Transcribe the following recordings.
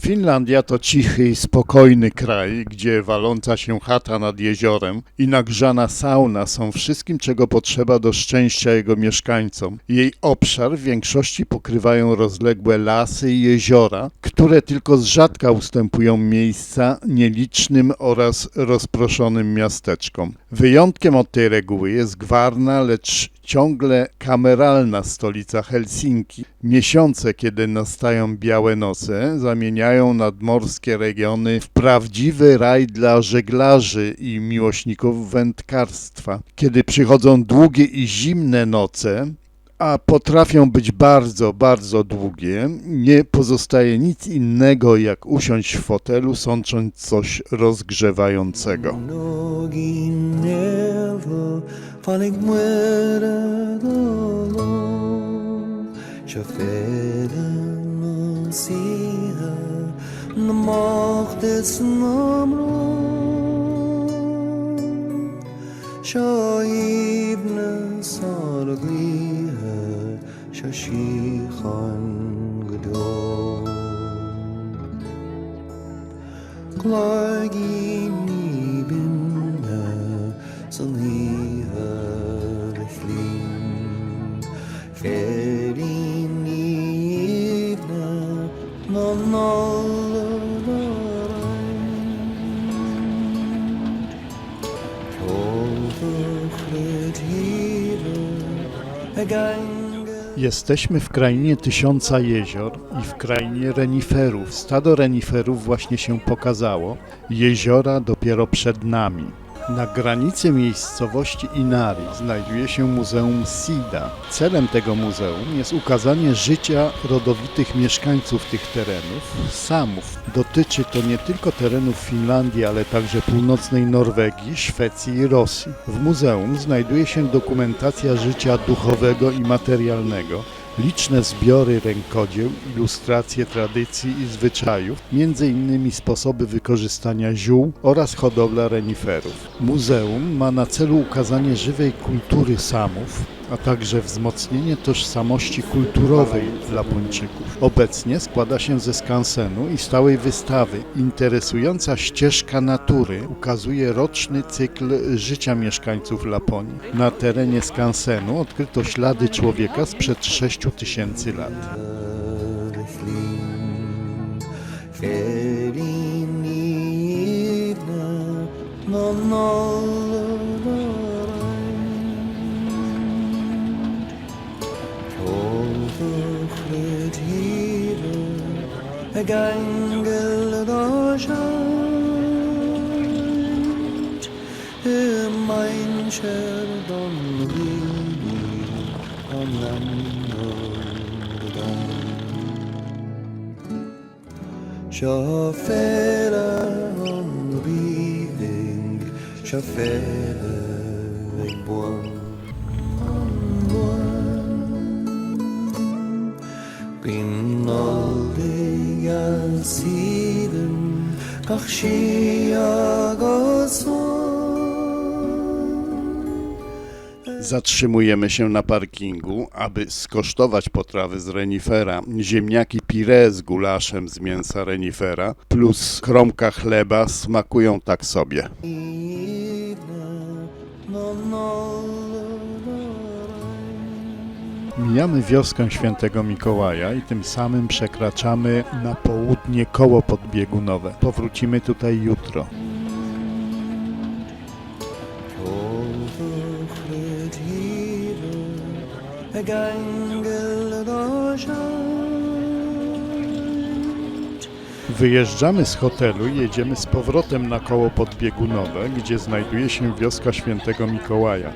Finlandia to cichy i spokojny kraj, gdzie waląca się chata nad jeziorem i nagrzana sauna są wszystkim, czego potrzeba do szczęścia jego mieszkańcom. Jej obszar w większości pokrywają rozległe lasy i jeziora, które tylko z rzadka ustępują miejsca nielicznym oraz rozproszonym miasteczkom. Wyjątkiem od tej reguły jest gwarna, lecz ciągle kameralna stolica Helsinki. Miesiące, kiedy nastają białe noce, zamieniają nadmorskie regiony w prawdziwy raj dla żeglarzy i miłośników wędkarstwa. Kiedy przychodzą długie i zimne noce, a potrafią być bardzo, bardzo długie, nie pozostaje nic innego jak usiąść w fotelu, sącząc coś rozgrzewającego. Nogi never Sheikhan Gdol. Jesteśmy w krainie tysiąca jezior i w krainie reniferów. Stado reniferów właśnie się pokazało. Jeziora dopiero przed nami. Na granicy miejscowości Inari znajduje się Muzeum Sida. Celem tego muzeum jest ukazanie życia rodowitych mieszkańców tych terenów, Samów. Dotyczy to nie tylko terenów Finlandii, ale także północnej Norwegii, Szwecji i Rosji. W muzeum znajduje się dokumentacja życia duchowego i materialnego, liczne zbiory rękodzieł, ilustracje tradycji i zwyczajów, innymi sposoby wykorzystania ziół oraz hodowla reniferów. Muzeum ma na celu ukazanie żywej kultury Samów, a także wzmocnienie tożsamości kulturowej Lapończyków. Obecnie składa się ze skansenu i stałej wystawy. Interesująca ścieżka natury ukazuje roczny cykl życia mieszkańców Laponii. Na terenie skansenu odkryto ślady człowieka sprzed 6 tysięcy lat. Shafera, I'm leaving. Shafera. Zatrzymujemy się na parkingu, aby skosztować potrawy z renifera. Ziemniaki pire z gulaszem z mięsa renifera plus kromka chleba smakują tak sobie. Mijamy wioskę Świętego Mikołaja i tym samym przekraczamy na południe koło podbiegunowe. Powrócimy tutaj jutro. Wyjeżdżamy z hotelu i jedziemy z powrotem na koło podbiegunowe, gdzie znajduje się wioska Świętego Mikołaja.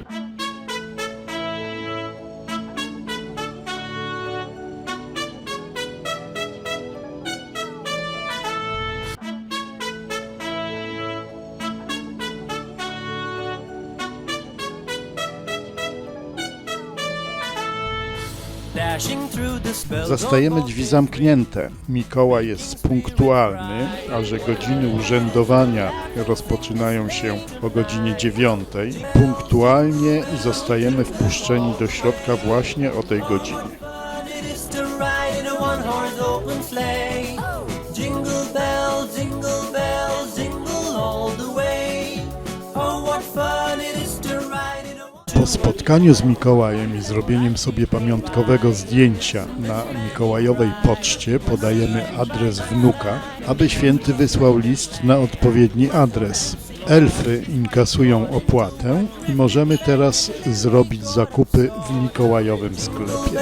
Zastajemy drzwi zamknięte. Mikołaj jest punktualny, a że godziny urzędowania rozpoczynają się o godzinie 9, punktualnie zostajemy wpuszczeni do środka właśnie o tej godzinie. Spotkaniu z Mikołajem i zrobieniem sobie pamiątkowego zdjęcia na Mikołajowej poczcie podajemy adres wnuka, aby święty wysłał list na odpowiedni adres. Elfy inkasują opłatę i możemy teraz zrobić zakupy w Mikołajowym sklepie.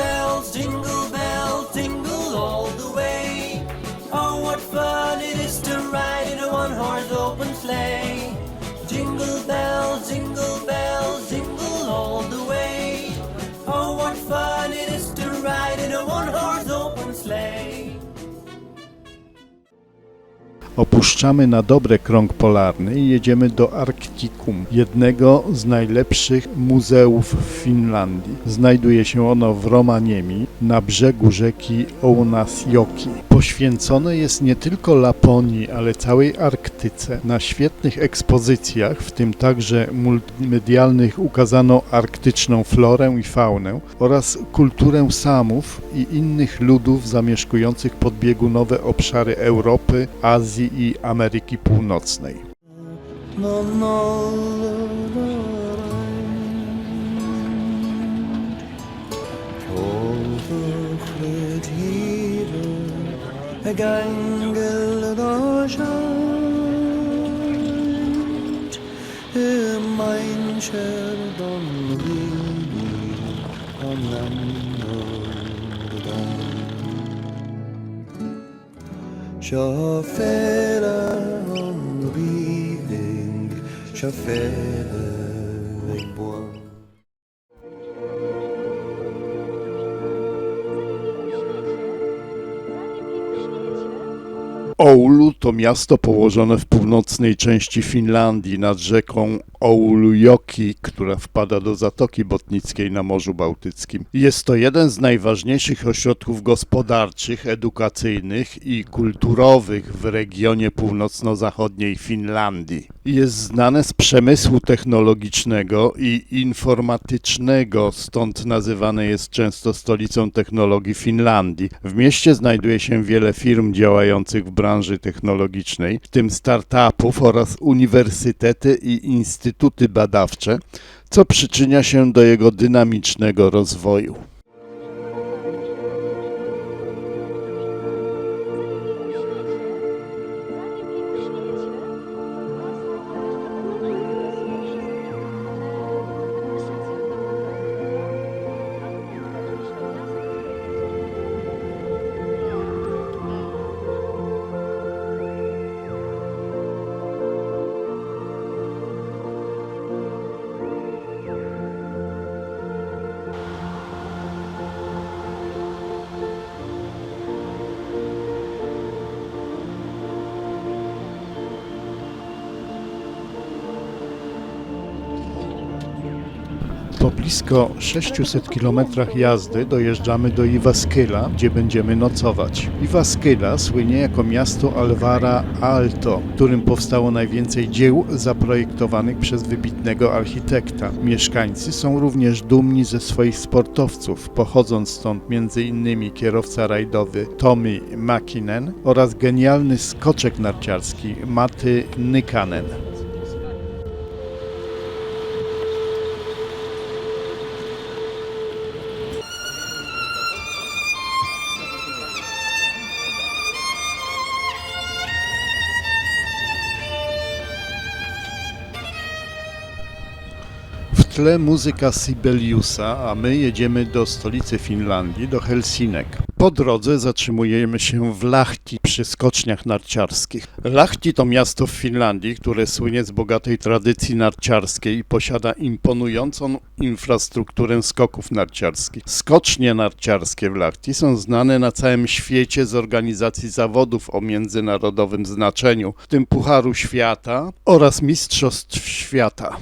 Opuszczamy na dobre krąg polarny i jedziemy do Arktikum, jednego z najlepszych muzeów w Finlandii. Znajduje się ono w Romaniemi, na brzegu rzeki Ounasjoki. Poświęcone jest nie tylko Laponii, ale całej Arktyce. Na świetnych ekspozycjach, w tym także multimedialnych, ukazano arktyczną florę i faunę oraz kulturę Samów i innych ludów zamieszkujących podbiegunowe obszary Europy, Azji i die Ameriki Północnej. No, no, gängel Avec bois. Oulu to miasto położone w północnej części Finlandii nad rzeką Oulujoki, która wpada do Zatoki Botnickiej na Morzu Bałtyckim. Jest to jeden z najważniejszych ośrodków gospodarczych, edukacyjnych i kulturowych w regionie północno-zachodniej Finlandii. Jest znane z przemysłu technologicznego i informatycznego, stąd nazywane jest często stolicą technologii Finlandii. W mieście znajduje się wiele firm działających w branży technologicznej, w tym startupów oraz uniwersytety i instytuty badawcze, co przyczynia się do jego dynamicznego rozwoju. Blisko 600 km jazdy dojeżdżamy do Iwaskyla, gdzie będziemy nocować. Iwaskyla słynie jako miasto Alvara Aalto, w którym powstało najwięcej dzieł zaprojektowanych przez wybitnego architekta. Mieszkańcy są również dumni ze swoich sportowców, pochodząc stąd m.in. kierowca rajdowy Tommy Makinen oraz genialny skoczek narciarski Maty Nykanen. Tle muzyka Sibeliusa, a my jedziemy do stolicy Finlandii, do Helsinek. Po drodze zatrzymujemy się w Lahti przy skoczniach narciarskich. Lahti to miasto w Finlandii, które słynie z bogatej tradycji narciarskiej i posiada imponującą infrastrukturę skoków narciarskich. Skocznie narciarskie w Lahti są znane na całym świecie z organizacji zawodów o międzynarodowym znaczeniu, w tym Pucharu Świata oraz Mistrzostw Świata.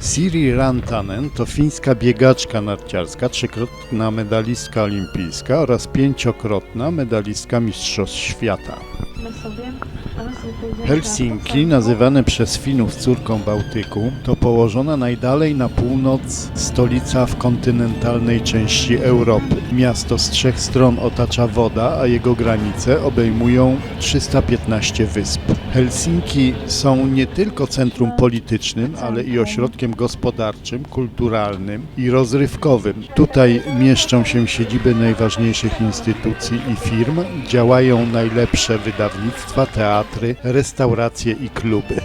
Siri Rantanen to fińska biegaczka narciarska, trzykrotna medalistka olimpijska oraz pięciokrotna medalistka Mistrzostw Świata. Helsinki, nazywane przez Finów córką Bałtyku, to położona najdalej na północ stolica w kontynentalnej części Europy. Miasto z trzech stron otacza woda, a jego granice obejmują 315 wysp. Helsinki są nie tylko centrum politycznym, ale i ośrodkiem gospodarczym, kulturalnym i rozrywkowym. Tutaj mieszczą się siedziby najważniejszych instytucji i firm, działają najlepsze wydawnictwa, teatry, restauracje i kluby.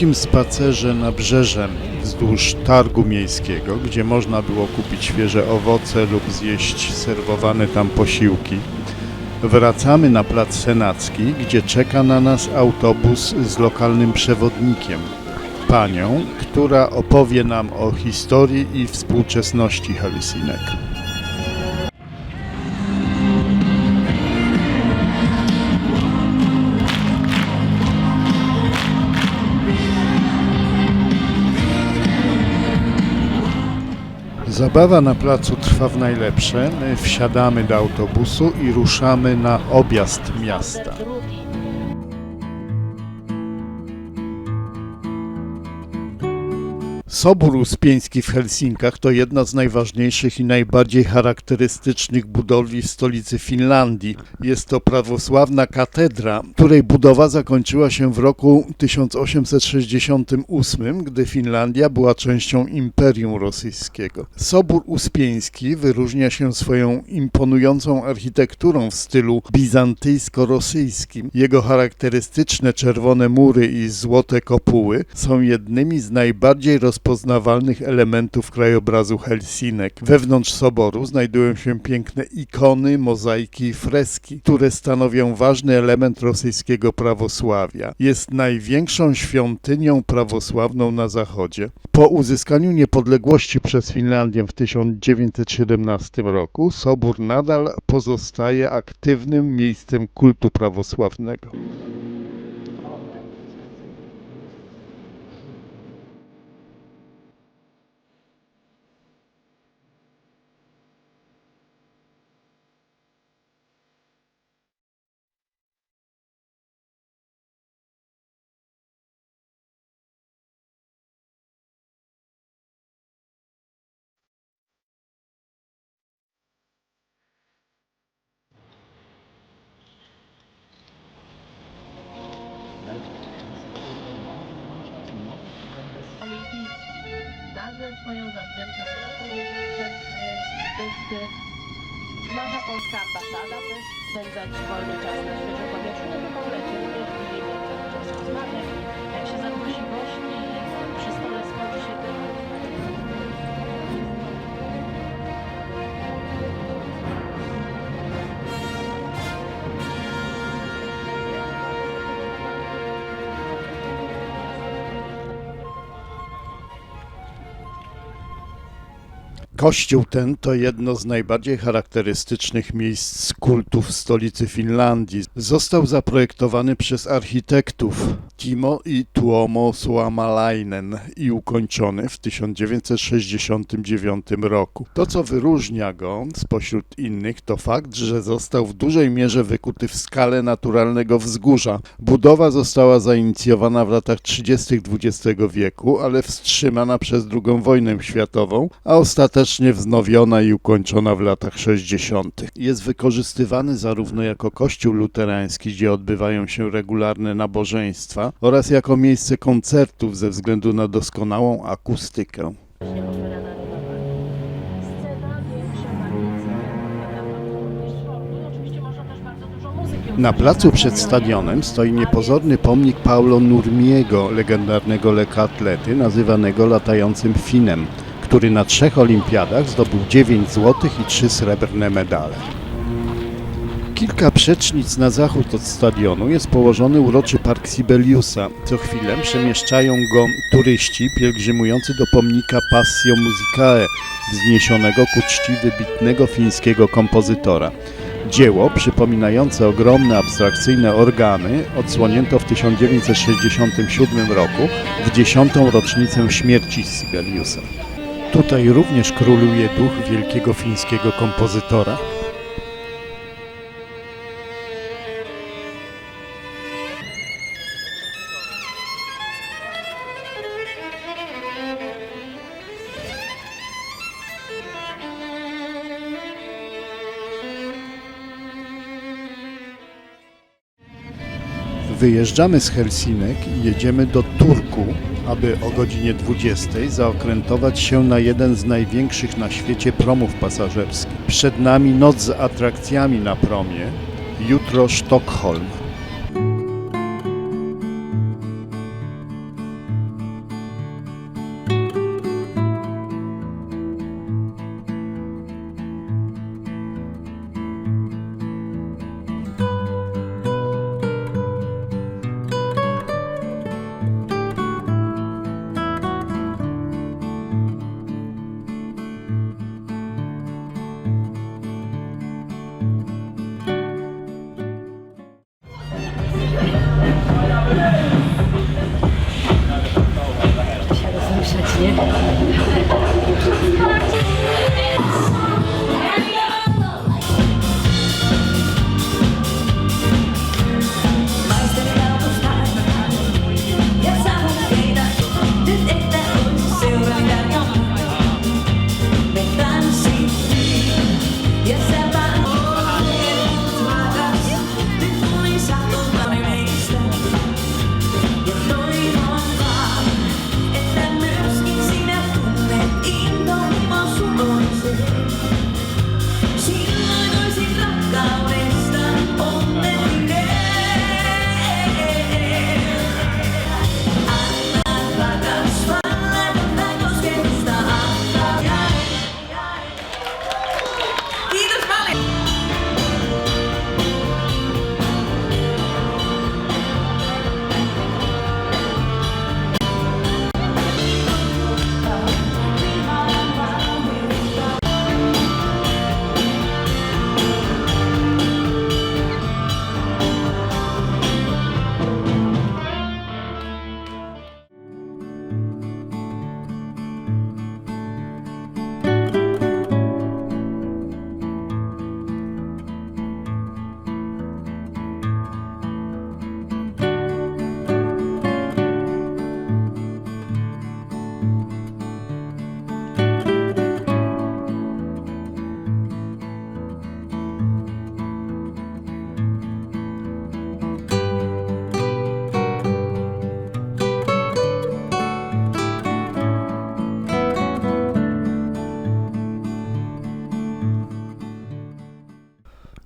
Krótkim spacerze nabrzeżem wzdłuż targu miejskiego, gdzie można było kupić świeże owoce lub zjeść serwowane tam posiłki, wracamy na plac Senacki, gdzie czeka na nas autobus z lokalnym przewodnikiem, panią, która opowie nam o historii i współczesności Helsinek. Zabawa na placu trwa w najlepsze. My wsiadamy do autobusu i ruszamy na objazd miasta. Sobór Uspieński w Helsinkach to jedna z najważniejszych i najbardziej charakterystycznych budowli stolicy Finlandii. Jest to prawosławna katedra, której budowa zakończyła się w roku 1868, gdy Finlandia była częścią Imperium Rosyjskiego. Sobór Uspieński wyróżnia się swoją imponującą architekturą w stylu bizantyjsko-rosyjskim. Jego charakterystyczne czerwone mury i złote kopuły są jednymi z najbardziej rozpoznawalnych elementów krajobrazu Helsinek. Wewnątrz soboru znajdują się piękne ikony, mozaiki i freski, które stanowią ważny element rosyjskiego prawosławia. Jest największą świątynią prawosławną na zachodzie. Po uzyskaniu niepodległości przez Finlandię w 1917 roku sobór nadal pozostaje aktywnym miejscem kultu prawosławnego. Kościół ten to jedno z najbardziej charakterystycznych miejsc kultu w stolicy Finlandii. Został zaprojektowany przez architektów Timo i Tuomo Suomalainen i ukończony w 1969 roku. To, co wyróżnia go spośród innych, to fakt, że został w dużej mierze wykuty w skale naturalnego wzgórza. Budowa została zainicjowana w latach 30. XX wieku, ale wstrzymana przez II wojnę światową, a ostatecznie wznowiona i ukończona w latach 60. Jest wykorzystywany zarówno jako kościół luterański, gdzie odbywają się regularne nabożeństwa, oraz jako miejsce koncertów ze względu na doskonałą akustykę. Na placu przed stadionem stoi niepozorny pomnik Paulo Nurmiego, legendarnego lekkoatlety, nazywanego latającym Finem, który na trzech olimpiadach zdobył 9 złotych i 3 srebrne medale. Kilka przecznic na zachód od stadionu jest położony uroczy park Sibeliusa. Co chwilę przemieszczają go turyści pielgrzymujący do pomnika Passio Musicae, wzniesionego ku czci wybitnego fińskiego kompozytora. Dzieło, przypominające ogromne abstrakcyjne organy, odsłonięto w 1967 roku w dziesiątą rocznicę śmierci Sibeliusa. Tutaj również króluje duch wielkiego fińskiego kompozytora. Wyjeżdżamy z Helsinek i jedziemy do Turku, aby o godzinie 20 zaokrętować się na jeden z największych na świecie promów pasażerskich. Przed nami noc z atrakcjami na promie, jutro Sztokholm.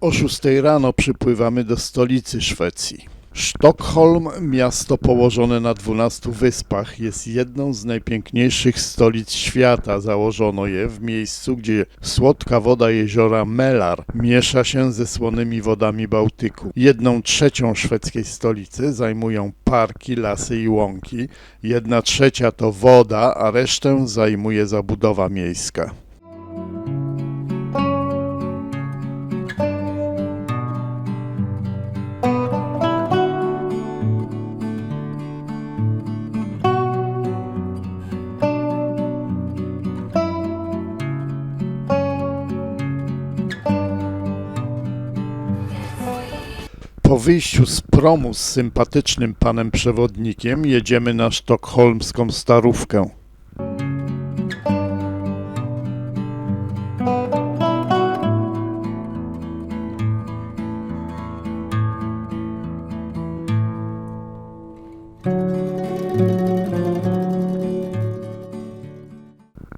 O 6 rano przypływamy do stolicy Szwecji. Sztokholm, miasto położone na 12 wyspach, jest jedną z najpiękniejszych stolic świata. Założono je w miejscu, gdzie słodka woda jeziora Melar miesza się ze słonymi wodami Bałtyku. Jedną trzecią szwedzkiej stolicy zajmują parki, lasy i łąki. Jedna trzecia to woda, a resztę zajmuje zabudowa miejska. Po wyjściu z promu z sympatycznym panem przewodnikiem jedziemy na sztokholmską starówkę.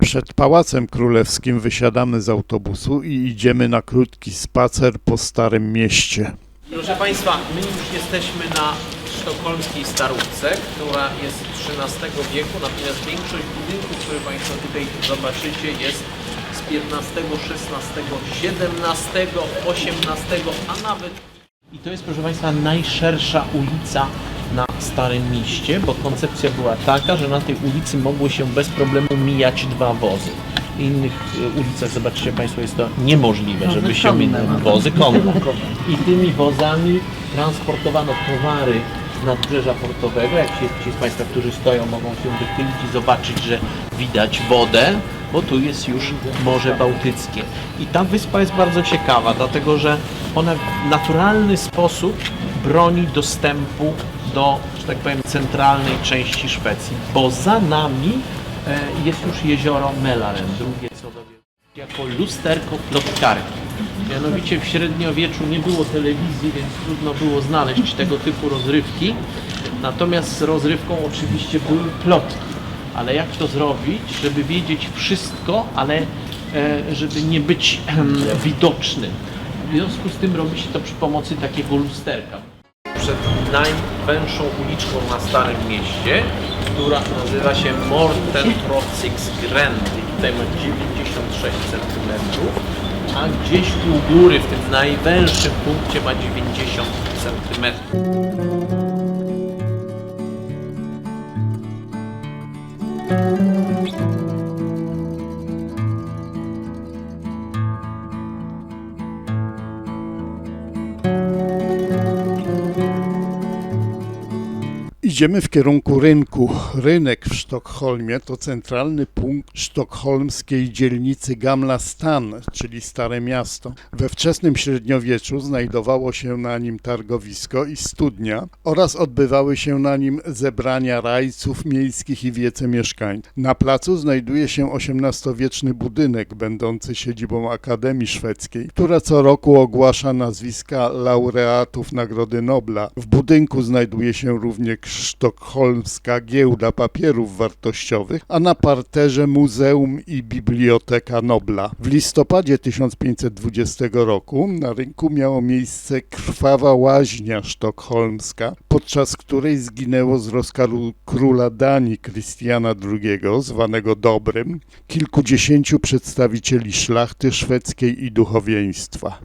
Przed Pałacem Królewskim wysiadamy z autobusu i idziemy na krótki spacer po Starym Mieście. Proszę Państwa, my już jesteśmy na sztokholmskiej starówce, która jest XIII wieku, natomiast większość budynków, które Państwo tutaj zobaczycie jest z XV, XVI, XVII, XVIII, a nawet... I to jest, proszę Państwa, najszersza ulica na Starym Mieście, bo koncepcja była taka, że na tej ulicy mogły się bez problemu mijać dwa wozy. Innych e, ulicach, zobaczycie Państwo, jest to niemożliwe, żeby się minęły wozy konno. I tymi wozami transportowano towary z nadbrzeża portowego. Jak się, ci z Państwa, którzy stoją, mogą się wychylić i zobaczyć, że widać wodę, bo tu jest już Morze Bałtyckie. I ta wyspa jest bardzo ciekawa, dlatego że ona w naturalny sposób broni dostępu do, że tak powiem, centralnej części Szwecji, bo za nami jest już jezioro Mälaren, drugie co do jako lusterko plotkarki. Mianowicie w średniowieczu nie było telewizji, więc trudno było znaleźć tego typu rozrywki. Natomiast rozrywką oczywiście były plotki. Ale jak to zrobić, żeby wiedzieć wszystko, ale e, żeby nie być widocznym? W związku z tym robi się to przy pomocy takiego lusterka przed najwęższą uliczką na Starym Mieście, która nazywa się Morten Trotsix Grand i tutaj ma 96 cm, a gdzieś u góry w tym najwęższym punkcie ma 90 cm. Idziemy w kierunku rynku. Rynek w Sztokholmie to centralny punkt sztokholmskiej dzielnicy Gamla Stan, czyli Stare Miasto. We wczesnym średniowieczu znajdowało się na nim targowisko i studnia oraz odbywały się na nim zebrania rajców miejskich i wiece mieszkańców. Na placu znajduje się XVIII-wieczny budynek będący siedzibą Akademii Szwedzkiej, która co roku ogłasza nazwiska laureatów Nagrody Nobla. W budynku znajduje się również sztokholmska giełda papierów wartościowych, a na parterze Muzeum i Biblioteka Nobla. W listopadzie 1520 roku na rynku miało miejsce krwawa łaźnia sztokholmska, podczas której zginęło z rozkazu króla Danii Krystiana II, zwanego Dobrym, kilkudziesięciu przedstawicieli szlachty szwedzkiej i duchowieństwa.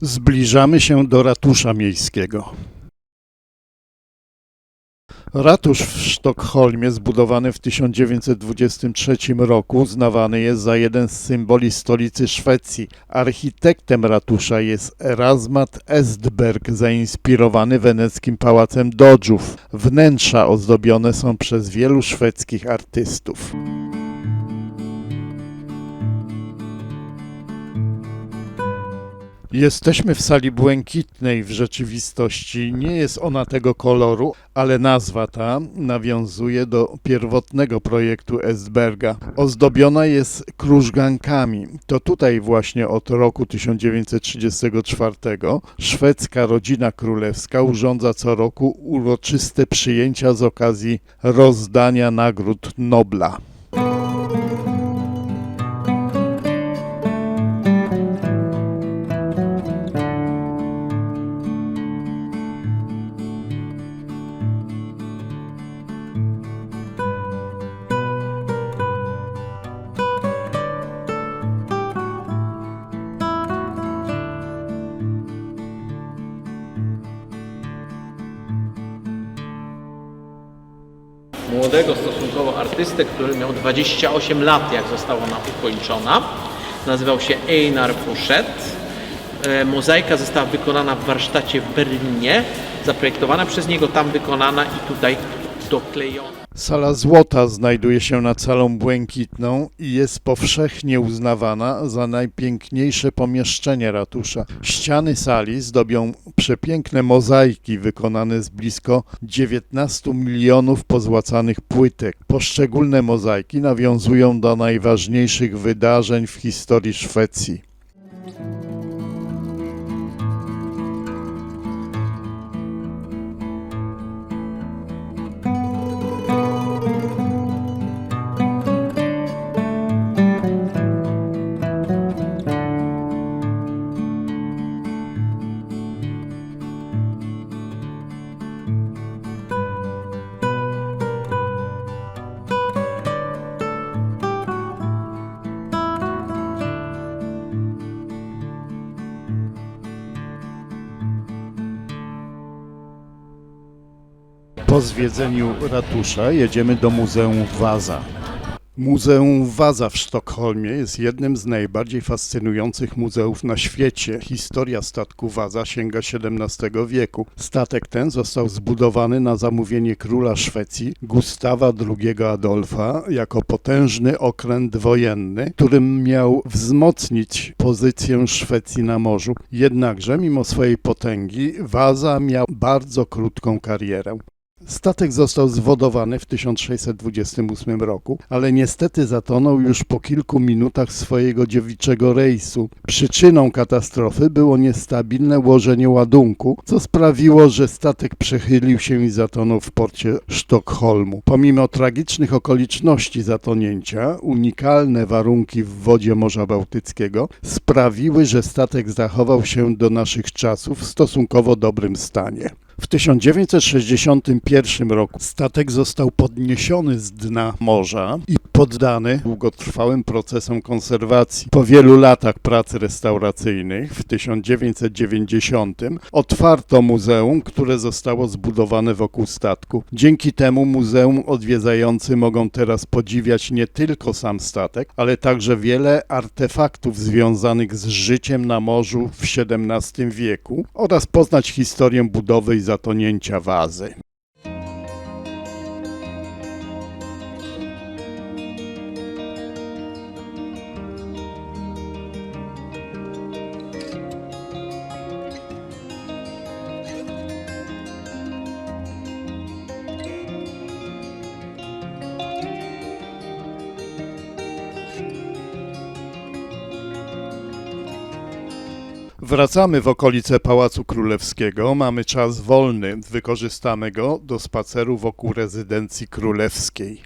Zbliżamy się do ratusza miejskiego. Ratusz w Sztokholmie, zbudowany w 1923 roku, uznawany jest za jeden z symboli stolicy Szwecji. Architektem ratusza jest Erasmat Estberg, zainspirowany weneckim pałacem Dodżów. Wnętrza ozdobione są przez wielu szwedzkich artystów. Jesteśmy w sali błękitnej. W rzeczywistości nie jest ona tego koloru, ale nazwa ta nawiązuje do pierwotnego projektu Estberga. Ozdobiona jest krużgankami. To tutaj właśnie od roku 1934 szwedzka rodzina królewska urządza co roku uroczyste przyjęcia z okazji rozdania nagród Nobla. Młodego stosunkowo artystę, który miał 28 lat, jak została ona ukończona. Nazywał się Einar Puszet. E, Mozaika została wykonana w warsztacie w Berlinie, zaprojektowana przez niego, tam wykonana i tutaj doklejona. Sala Złota znajduje się nad Salą Błękitną i jest powszechnie uznawana za najpiękniejsze pomieszczenie ratusza. Ściany sali zdobią przepiękne mozaiki wykonane z blisko 19 milionów pozłacanych płytek. Poszczególne mozaiki nawiązują do najważniejszych wydarzeń w historii Szwecji. Po zwiedzeniu ratusza jedziemy do Muzeum Waza. Muzeum Waza w Sztokholmie jest jednym z najbardziej fascynujących muzeów na świecie. Historia statku Waza sięga XVII wieku. Statek ten został zbudowany na zamówienie króla Szwecji Gustawa II Adolfa jako potężny okręt wojenny, którym miał wzmocnić pozycję Szwecji na morzu. Jednakże, mimo swojej potęgi, Waza miał bardzo krótką karierę. Statek został zwodowany w 1628 roku, ale niestety zatonął już po kilku minutach swojego dziewiczego rejsu. Przyczyną katastrofy było niestabilne łożenie ładunku, co sprawiło, że statek przechylił się i zatonął w porcie Sztokholmu. Pomimo tragicznych okoliczności zatonięcia, unikalne warunki w wodzie Morza Bałtyckiego sprawiły, że statek zachował się do naszych czasów w stosunkowo dobrym stanie. W 1961 roku statek został podniesiony z dna morza i poddany długotrwałym procesom konserwacji. Po wielu latach prac restauracyjnych w 1990 otwarto muzeum, które zostało zbudowane wokół statku. Dzięki temu muzeum odwiedzający mogą teraz podziwiać nie tylko sam statek, ale także wiele artefaktów związanych z życiem na morzu w XVII wieku oraz poznać historię budowy i zatonięcia wazy. Wracamy w okolice Pałacu Królewskiego. Mamy czas wolny. Wykorzystamy go do spaceru wokół rezydencji królewskiej.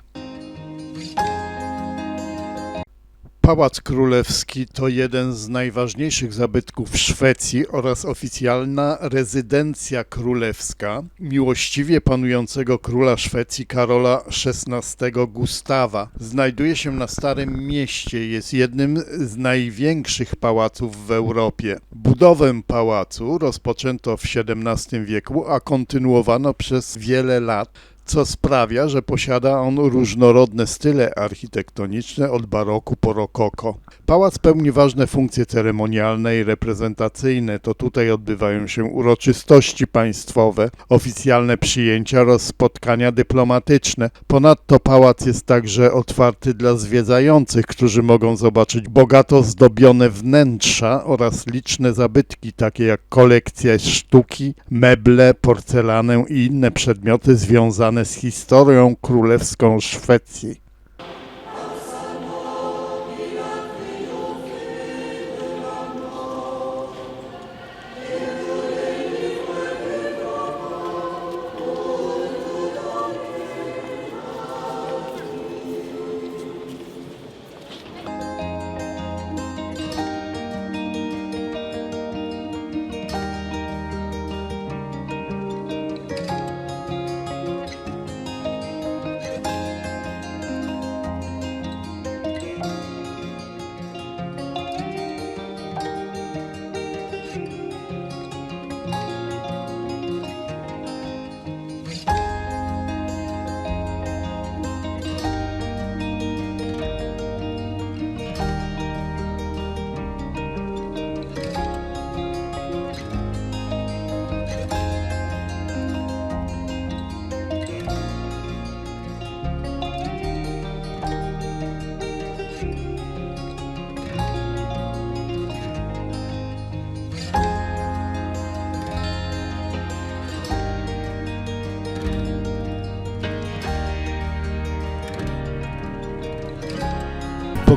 Pałac Królewski to jeden z najważniejszych zabytków Szwecji oraz oficjalna rezydencja królewska miłościwie panującego króla Szwecji Karola XVI Gustawa. Znajduje się na Starym Mieście, jest jednym z największych pałaców w Europie. Budowę pałacu rozpoczęto w XVII wieku, a kontynuowano przez wiele lat co sprawia, że posiada on różnorodne style architektoniczne od baroku po rokoko. Pałac pełni ważne funkcje ceremonialne i reprezentacyjne. To tutaj odbywają się uroczystości państwowe, oficjalne przyjęcia oraz spotkania dyplomatyczne. Ponadto pałac jest także otwarty dla zwiedzających, którzy mogą zobaczyć bogato zdobione wnętrza oraz liczne zabytki, takie jak kolekcja sztuki, meble, porcelanę i inne przedmioty związane z historią królewską Szwecji.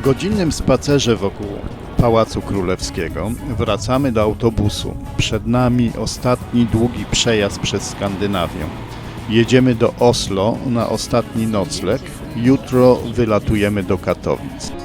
Godzinnym spacerze wokół Pałacu Królewskiego wracamy do autobusu. Przed nami ostatni długi przejazd przez Skandynawię. Jedziemy do Oslo na ostatni nocleg. Jutro wylatujemy do Katowic.